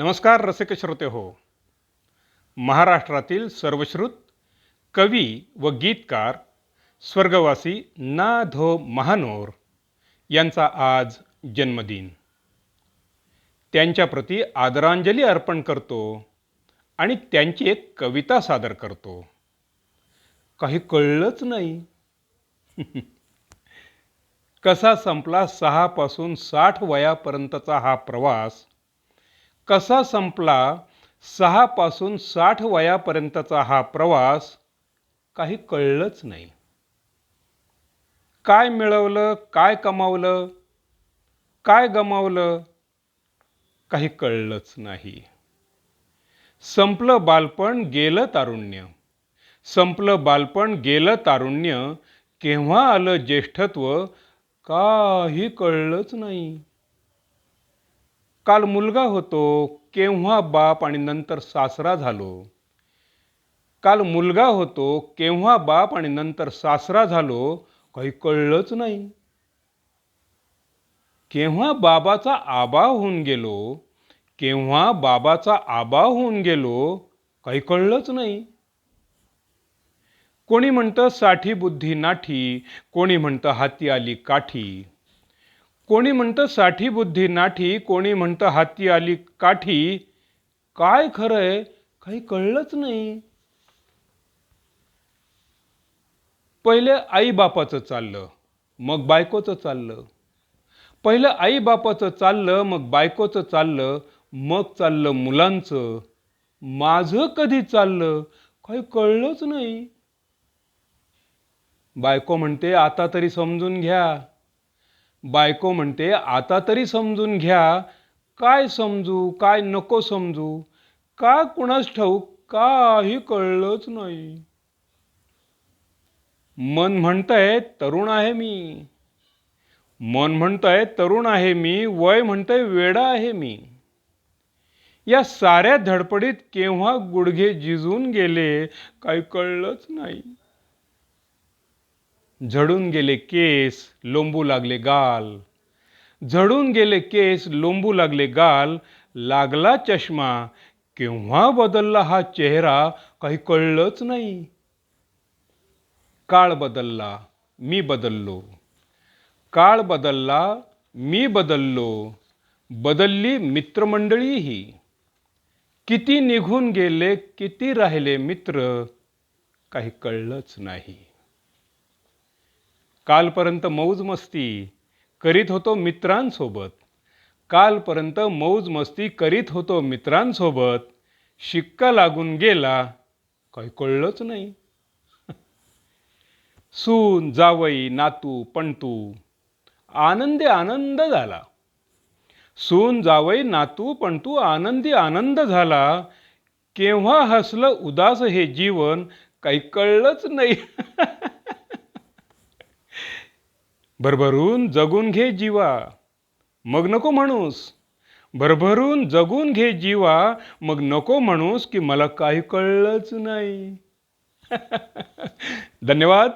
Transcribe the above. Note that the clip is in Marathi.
नमस्कार रसिक श्रोते हो. महाराष्ट्रातील सर्वश्रुत कवी व गीतकार स्वर्गवासी ना धो महानोर यांचा आज जन्मदिन. त्यांच्याप्रती आदरांजली अर्पण करतो आणि त्यांची एक कविता सादर करतो. काही कळलंच नाही. कसा संपला सहापासून साठ वयापर्यंतचा हा प्रवास कसा संपला सहापासून साठ वयापर्यंतचा हा प्रवास काही कळलंच नाही. काय मिळवलं काय कमावलं काय गमावलं काही कळलंच नाही. संपलं बालपण गेलं तारुण्य. संपलं बालपण गेलं तारुण्य. केव्हा आलं ज्येष्ठत्व काही कळलंच नाही. काल मुलगा होतो केव्हा बाप आणि नंतर सासरा झालो? काल मुलगा होतो केव्हा बाप आणि नंतर सासरा झालो काही कळलंच नाही. केव्हा बाबाचा आबा होऊन गेलो केव्हा बाबाचा आबा होऊन गेलो काही कळलंच नाही. कोणी म्हणतं साठी बुद्धी नाठी कोणी म्हणतं हाती आली काठी. कोणी म्हणतं साठी बुद्धी नाठी कोणी म्हणतं हाती आली काठी. काय खरंय? काही कळलंच नाही. पहिले आई बापाचं चाललं मग बायकोचं चाललं. पहिलं आई बापाचं चाललं मग बायकोचं चाललं मग चाललं मुलांचं. माझं कधी चाललं? काही कळलंच नाही. बायको म्हणते आता तरी समजून घ्या. बायको म्हणते आता तरी समजून घ्या. काय समजू काय नको समजू? का कुणास ठाऊक काही कळलंच नाही. मन म्हणतंय तरुण आहे मी. मन म्हणतंय तरुण आहे मी. वय म्हणतंय वेडा आहे मी. या साऱ्या धडपडीत केव्हा गुडघे जिजून गेले काही कळलंच नाही. झडून गेले केस लोंबू लागले गाल. झडून गेले केस लोंबू लागले गाल. लागला चष्मा केव्हा बदलला हा चेहरा काही कळलंच नाही. काळ बदलला मी बदललो. काळ बदलला मी बदललो. बदलली मित्रमंडळीही. किती निघून गेले किती राहिले मित्र काही कळलंच नाही. कालपर्यंत मौज मस्ती करीत होतो मित्रांसोबत. कालपर्यंत मौज मस्ती करीत होतो मित्रांसोबत. शिक्का लागून गेला काही कळलंच नाही. सून जावई नातू पणतू आनंदी आनंद झाला. सून जावई नातू पणतू आनंदी आनंद झाला. केव्हा हसलं उदास हे जीवन काही कळलंच नाही. भरभरून जगून घे जीवा. मग नको म्हणूस. भरभरून जगून घे जीवा. मग नको म्हणूस की मला काही कळलंच नाही. धन्यवाद.